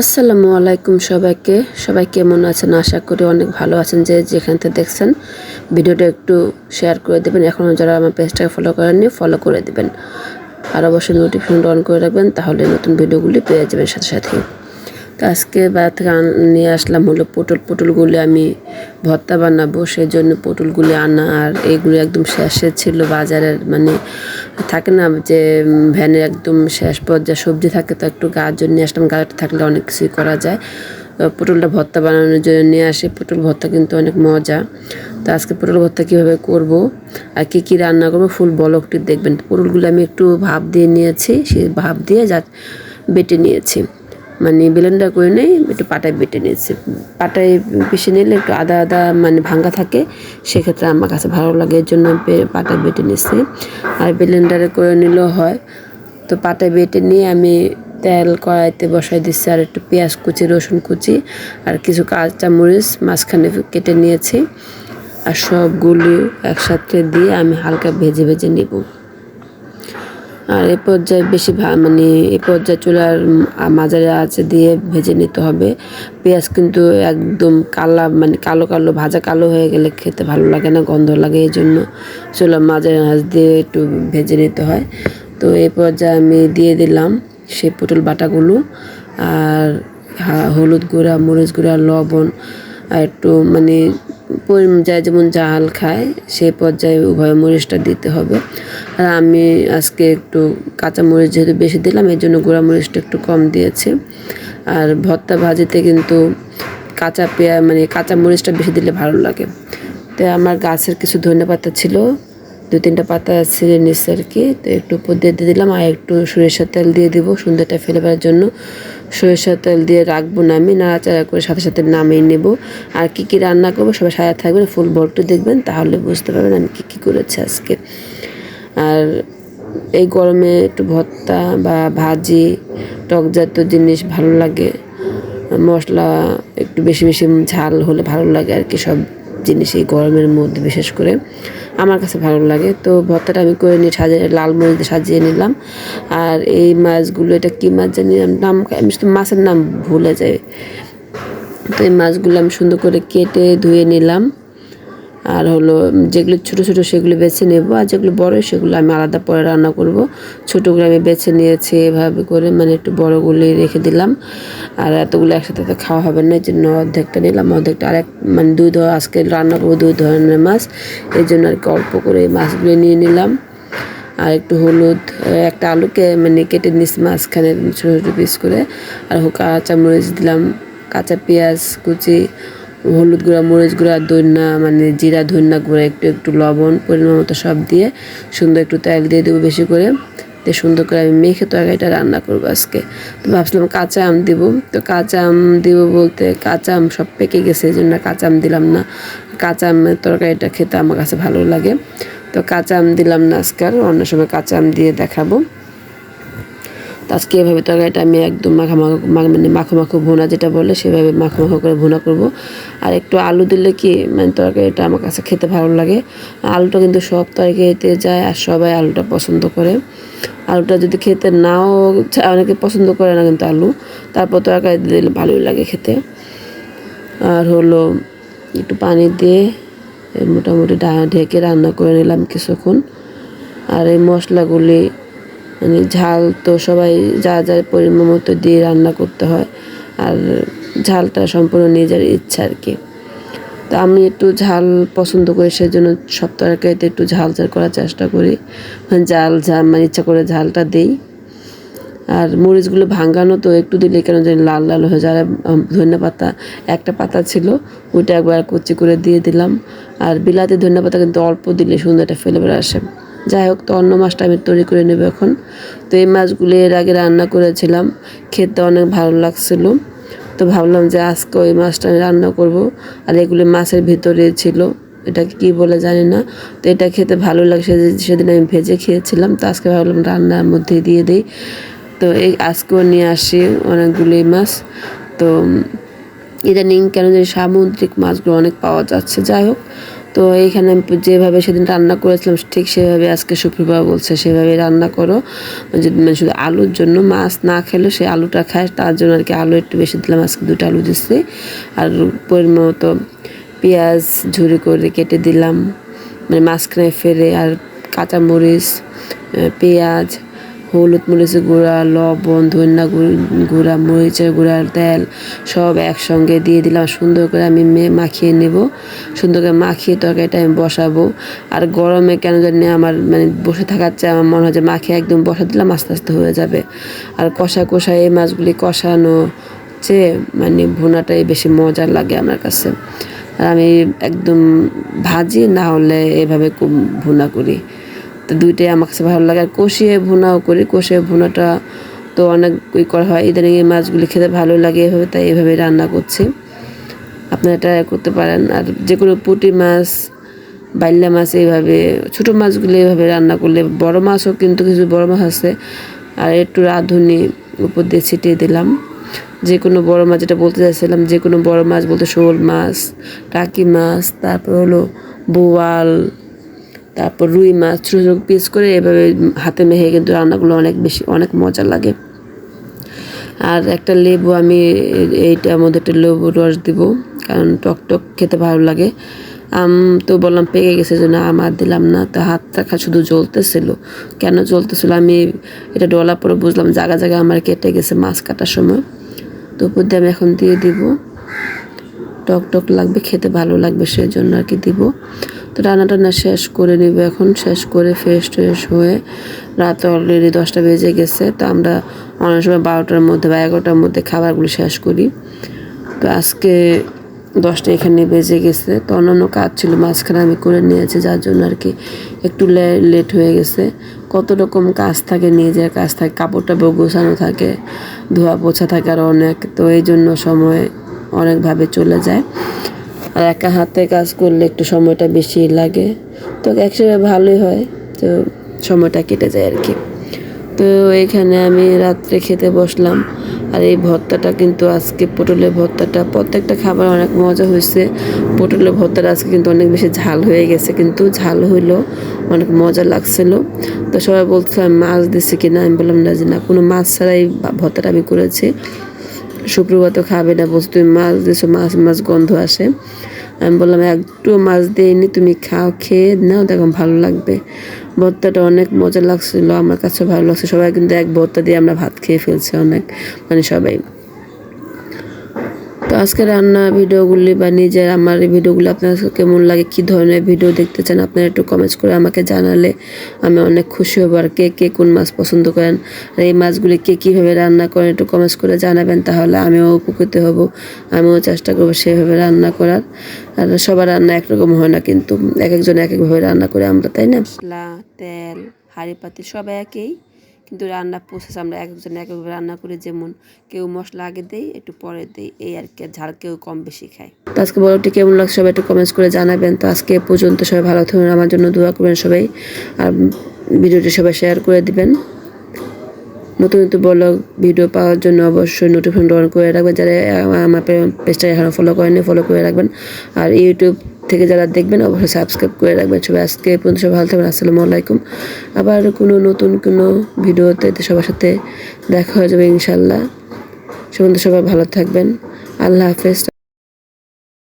আসসালামু আলাইকুম সবাইকে। সবাই কেমন আছেন? আশা করি অনেক ভালো আছেন যে যেখান থেকে দেখছেন। ভিডিওটা একটু শেয়ার করে দেবেন। এখনও যারা আমার পেজটাকে ফলো করেননি ফলো করে দেবেন। আর অবশ্যই নোটিফিকেশন অন করে রাখবেন, তাহলে নতুন ভিডিওগুলি পেয়ে যাবেন সাথে সাথে তো আজকে বাজার থেকে নিয়ে আসলাম হলো পটল, পটলগুলি আমি ভর্তা বানাবো সেই জন্য পটলগুলি আনা আর এইগুলি একদম শেষে ছিল বাজারের মানে থাকে না যে ভ্যানের একদম শেষ পর্যায়ে সবজি থাকে তো একটু গাজর নিয়ে আসলাম গাজর থাকলে অনেক কিছুই করা যায়। পটলটা ভর্তা বানানোর জন্য নিয়ে আসি, পটল ভর্তা কিন্তু অনেক মজা। তো আজকে পটল ভর্তা কীভাবে করব আর কী কী রান্না করব ফুল বলকটি দেখবেন। পটলগুলো আমি একটু ভাপ দিয়ে নিয়েছি সেই ভাপ দিয়ে যা বেটে নিয়েছি। মানে ব্লেন্ডার করে নেই, একটু পাটায় বেটে নিয়েছি। পাটায় পিষে নিলে একটু আদা আদা মানে ভাঙ্গা থাকে, সেক্ষেত্রে আমার কাছে ভালো লাগে, এর জন্য পাটায় বেটে নিয়েছি। আর ব্লেন্ডারে করে নিলেও হয়। তো পাটায় বেটে নিয়ে আমি তেল কড়াইতে বসাই দিচ্ছি, আর একটু পেঁয়াজ কুচি, রসুন কুচি, আর কিছু কাঁচা মরিচ মাঝখানে কেটে নিয়েছি। আর সবগুলি একসাথে দিয়ে আমি হালকা ভেজে ভেজে নেব। আর এ পর্যায়ে বেশি মানে এ পর্যায়ে চুলার মাঝারে আছে দিয়ে ভেজে নিতে হবে। পেঁয়াজ কিন্তু একদম কালা মানে কালো কালো, ভাজা কালো হয়ে গেলে খেতে ভালো লাগে না, গন্ধ লাগে এই জন্য চুলার মাঝারে আঁচ দিয়ে একটু ভেজে নিতে হয়। তো এই পর্যায়ে আমি দিয়ে দিলাম সেই পটল বাটাগুলো আর হলুদ গুঁড়া, মরিচ গুঁড়া, লবণ আর একটু মানে যায় যেমন জাল খায় সেই পর্যায়ে উভয় মরিচটা দিতে হবে। আর আমি আজকে একটু কাঁচা মরিচ যেহেতু বেশি দিলাম, এর জন্য গুঁড়া মরিচটা একটু কম দিয়েছি। আর ভর্তা ভাজিতে কিন্তু কাঁচা পেঁয়া মানে কাঁচা মরিচটা বেশি দিলে ভালো লাগে। তো আমার গাছের কিছু ধনে পাতা ছিল দু তিনটা পাতা ছিঁড়ে নিচ্ছে আর কি। তো একটু উপর দিয়ে দিয়ে দিলাম, আর একটু সরিষার তেল দিয়ে দিব সুন্দরটা ফ্লেভারের জন্য। সরিষার তেল দিয়ে রাখব না আমি, নাড়াচাড়া করে সাথে সাথে নামিয়ে নেব। আর কি কি রান্না করব সবাই সাজা থাকবেন, ফুল বলটু দেখবেন, তাহলে বুঝতে পারবেন আমি কী কী করেছি আজকে। আর এই গরমে একটু ভর্তা বা ভাজি, টক জাতীয় জিনিস ভালো লাগে। মশলা একটু বেশি বেশি ঝাল হলে ভালো লাগে আর কি সব জিনিস এই গরমের মধ্যে, বিশেষ করে আমার কাছে ভালো লাগে। তো ভর্তাটা আমি করে নিয়ে সাজিয়ে, লাল মরিচ সাজিয়ে নিলাম। আর এই মাছগুলো, এটা কী মাছ জানি নাম, আমি শুধু মাছের নাম ভুলে যাই। তো এই মাছগুলো আমি সুন্দর করে কেটে ধুয়ে নিলাম। আর হলো যেগুলো ছোট ছোট সেগুলো বেছে নেব, আর যেগুলো বড় সেগুলো আমি আলাদা পরে রান্না করব। ছোটোগুলো আমি বেছে নিয়েছি এভাবে করে মানে একটু বড়গুলি রেখে দিলাম। আর এতগুলো একসাথে তো খাওয়া হবে না এই জন্য অর্ধেকটা নিলাম, অর্ধেকটা আরেক মানে দুই ধর আজকে রান্না করব দুই ধরনের মাছ। এই জন্য আর কি অল্প করে মাছগুলো নিয়ে নিলাম। আর একটু হলুদ একটা আলুকে মানে কেটে নিচ্ছি মাঝখানে ছোটো ছোটো পিস করে। আর হো- কাঁচা মরিচ দিলাম, কাঁচা পেঁয়াজ কুচি হলুদ গুঁড়া, মরিচ গুঁড়া ধন্যা মানে জিরা ধন্যা গুঁড়া, একটু একটু লবণ পরিমাণ মতো সব দিয়ে সুন্দর একটু তেল দিয়ে দেবো বেশি করে। দিয়ে সুন্দর করে আমি মেখে তরকারিটা রান্না করব আজকে। তো ভাবছিলাম কাঁচা আম দিব। তো কাঁচা আম দিব বলতে কাঁচা আম সব পেকে গেছে, এই জন্য কাঁচা আম দিলাম না। কাঁচা আমের তরকারিটা খেতে আমার কাছে ভালো লাগে। তো কাঁচা আম দিলাম না আজকে, আর অন্য সময় কাঁচা আম দিয়ে দেখাবো। তো আজকে এভাবে তরকারিটা আমি একদম মাখা মানে মাখো মাখো ভুনা যেটা বলে সেভাবে মাখো মাখো করে ভুনা করব। আর একটু আলু দিলে কি মানে তরকারিটা আমার কাছে খেতে ভালো লাগে। আলুটা কিন্তু সব তরকারিতে যায় আর সবাই আলুটা পছন্দ করে। আলুটা যদি খেতে নাও অনেকে পছন্দ করে না কিন্তু আলু। তারপর তরকারি দিলে ভালোই লাগে খেতে। আর হলো একটু পানি দিয়ে মোটামুটি ঢেকে রান্না করে নিলাম কিছুক্ষণ। আর এই মশলাগুলি মানে ঝাল তো সবাই যা যা পরিমাণ মতো দিয়ে রান্না করতে হয়। আর ঝালটা সম্পূর্ণ নিজের ইচ্ছা আর কি। তো আমি একটু ঝাল পছন্দ করি, সেজন্য সব তরকারিতে একটু ঝাল ঝাল করার চেষ্টা করি। মানে ঝাল মানে ইচ্ছা করে ঝালটা দিই। আর মরিচগুলো ভাঙানো তো একটু দিলে কেন জানি লাল লাল হয়ে যায়। ধনে পাতা, একটা পাতা ছিল, ওইটা একবার কুচি করে দিয়ে দিলাম। আর বিলাতি ধনে পাতা কিন্তু অল্প দিলে সুন্দর একটা ফ্লেভার আসে। যাই হোক, তো অন্য মাছটা আমি তৈরি করে নেব এখন। তো এই মাছগুলো এর আগে রান্না করেছিলাম, খেতে অনেক ভালো লাগছিল। তো ভাবলাম যে আজকে ওই মাছটা আমি রান্না করব। আর এগুলো মাছের ভিতরে ছিল, এটাকে কী বলে জানি না। তো এটা খেতে ভালো লাগে সেদিন- সেদিন আমি ভেজে খেয়েছিলাম, তো আজকে ভাবলাম রান্নার মধ্যে দিয়ে দিই। তো এই আজকেও নিয়ে আসি অনেকগুলি মাছ। তো ইদানিং কেন যে সামুদ্রিক মাছগুলো অনেক পাওয়া যাচ্ছে, যাই হোক। তো এইখানে যেভাবে সেদিন রান্না করেছিলাম, ঠিক সেভাবে আজকে সুপ্রিভা বলছে, সেভাবে রান্না করো। মানে শুধু আলুর জন্য মাছ না খেলেও সে আলুটা খায়, তার জন্য আর কি আলু একটু বেশি দিলাম, আজকে দুটো আলু দিচ্ছি আর পরিমাণ মতো পেঁয়াজ ঝুরি করে কেটে দিলাম মানে মাঝখানে ফেলে, আর কাঁচামরিচ পেঁয়াজ হলুদ মরিচের গুঁড়া, লবণ, ধনিয়া গুঁড়া মরিচের গুঁড়ার তেল সব একসঙ্গে দিয়ে দিলাম। সুন্দর করে আমি মাখিয়ে নেব। সুন্দর করে মাখিয়ে তরকারিটা আমি বসাবো। আর গরমে কেন জানি আমার মানে বসে থাকার চেয়ে আমার মনে হয় যে মাখিয়ে একদম বসা দিলাম আস্তে আস্তে হয়ে যাবে। আর কষা কষা এই মাছগুলি কষানো চেয়ে মানে ভুনাটাই বেশি মজার লাগে আমার কাছে। আর আমি একদম ভাজি না হলে এভাবে ভুনা করি। তো দুইটাই আমার কাছে ভালো লাগে। আর কষিয়ে ভুনাও করি। কষিয়ে ভুনাটা তো অনেক ওই করা হয়। ইদানিং এই মাছগুলি খেতে ভালো লাগে এভাবে, তাই এভাবে রান্না করছি। আপনারা ট্রাই করতে পারেন। আর যে কোনো পুঁটি মাছ বাইল্লা মাছ এইভাবে, ছোটো মাছগুলো এইভাবে রান্না করলে, বড় মাছও কিন্তু কিছু বড় মাছ আছে। আর একটু রাঁধুনি উপর দিয়ে ছিটিয়ে দিলাম। যে কোনো বড় মাছ যেটা বলতে চাইছিলাম যে কোনো বড় মাছ বলতে শোল মাছ, টাকি মাছ, তারপর হলো বোয়াল তারপর রুই মাছ, ছোটো ছোটো পিস করে এভাবে হাতে মেখে কিন্তু রান্নাগুলো অনেক বেশি, অনেক মজা লাগে। আর একটা লেবু আমি এইটার মধ্যে একটা লেবু রস দিব, কারণ টক টক খেতে ভালো লাগে। আম তো বললাম পেকে গেছে জন্য আম আর দিলাম না। তো হাত হাতটা শুধু জ্বলতেছিল। কেন জ্বলতেছিল? আমি এটা ডলা পরে বুঝলাম জায়গা জায়গায় আমার কেটে গেছে মাছ কাটার সময়। তো দিয়ে আমি এখন দিয়ে দিব। টক টক লাগবে, খেতে ভালো লাগবে সেই জন্য আর কি দিব। তো রান্না টান্না শেষ করে নিব এখন, শেষ করে ফ্রেশ ট্রেশ হয়ে রাত অলরেডি দশটা বেজে গেছে। তো আমরা অনেক সময় বারোটার মধ্যে বা এগারোটার মধ্যে খাবারগুলো শেষ করি। তো আজকে দশটা এখানে বেজে গেছে। তো অন্যান্য কাজ ছিল, মাঝখানে আমি করে নিয়েছি, যার জন্য আর কি একটু লেট হয়ে গেছে। কত রকম কাজ থাকে, নিজের কাজ থাকে কাপড় টাপড় গোছানো থাকে ধোয়া পোছা থাকে আর অনেক। তো এই জন্য সময় অনেকভাবে চলে যায়। আর একা হাতে কাজ করলে একটু সময়টা বেশি লাগে। তো একসাথে ভালোই হয়। তো সময়টা কেটে যায় আর কি। তো এখানে আমি রাত্রে খেতে বসলাম। আর এই ভর্তাটা কিন্তু আজকে পটলের ভর্তাটা, প্রত্যেকটা খাবার অনেক মজা হয়েছে। পটলের ভর্তাটা আজকে কিন্তু অনেক বেশি ঝাল হয়ে গেছে, কিন্তু ঝাল হইল, অনেক মজা লাগছিল। তো সবাই বলছিলাম মাছ দিছে কিনা? আমি বললাম, না, যে না, কোনো মাছ ছাড়াই ভর্তাটা আমি করেছি। শুক্রবার তো খাবে না বলছো তুমি মাছ দিয়েছ মাছ মাছ গন্ধ আসে। আমি বললাম একটু মাছ দিইনি, তুমি খাও, খেয়ে নাও, দেখো, ভালো লাগবে। ভর্তাটা অনেক মজা লাগছিল, আমার কাছে ভালো লাগছে। সবাই কিন্তু এক ভর্তা দিয়ে আমরা ভাত খেয়ে ফেলছি অনেক মানে সবাই। তো আজকে রান্না ভিডিওগুলি বা নিজের আমার এই ভিডিওগুলি আপনার কেমন লাগে, কী ধরনের ভিডিও দেখতে চান আপনারা একটু কমেন্টস করে আমাকে জানালে আমি অনেক খুশি হব। আর কে কে কোন মাছ পছন্দ করেন, আর এই মাছগুলি কে কীভাবে রান্না করেন একটু কমেন্টস করে জানাবেন, তাহলে আমিও উপকৃত হব। আমিও চেষ্টা করব সেভাবে রান্না করার। আর সবার রান্না একরকম হয় না, কিন্তু এক একজন এক একভাবে রান্না করে আমরা, তাই না? মশলা, তেল হাঁড়ি পাতি সবাই একই। কিন্তু রান্না প্রসেস আমরা একজন একভাবে রান্না করি, যেমন কেউ মশলা আগে দেই, একটু পরে দেই, এই আর কি ঝাল কেউ কম বেশি খায়। তো আজকে বড়টি কেমন লাগছে সবাই একটু কমেন্টস করে জানাবেন। তো আজকে পর্যন্ত সবাই ভালো থাকবেন, আমার জন্য দোয়া করবেন সবাই। আর ভিডিওটি সবাই শেয়ার করে দিবেন। নতুন নতুন ব্লগ ভিডিও পাওয়ার জন্য অবশ্যই নোটিফিকেশন অন করে রাখবেন, যারা আমার পেজটা এখনও ফলো করেনি ফলো করে রাখবেন। আর ইউটিউব থেকে যারা দেখবেন, অবশ্যই সাবস্ক্রাইব করে রাখবেন। সবাই আজকে পর্যন্ত সব ভালো থাকবেন। আসসালামু আলাইকুম। আবার কোনো নতুন কোনো ভিডিওতে সবার সাথে দেখা হয়ে যাবে ইনশাল্লাহ সবাই ভালো থাকবেন। আল্লাহ হাফেজ।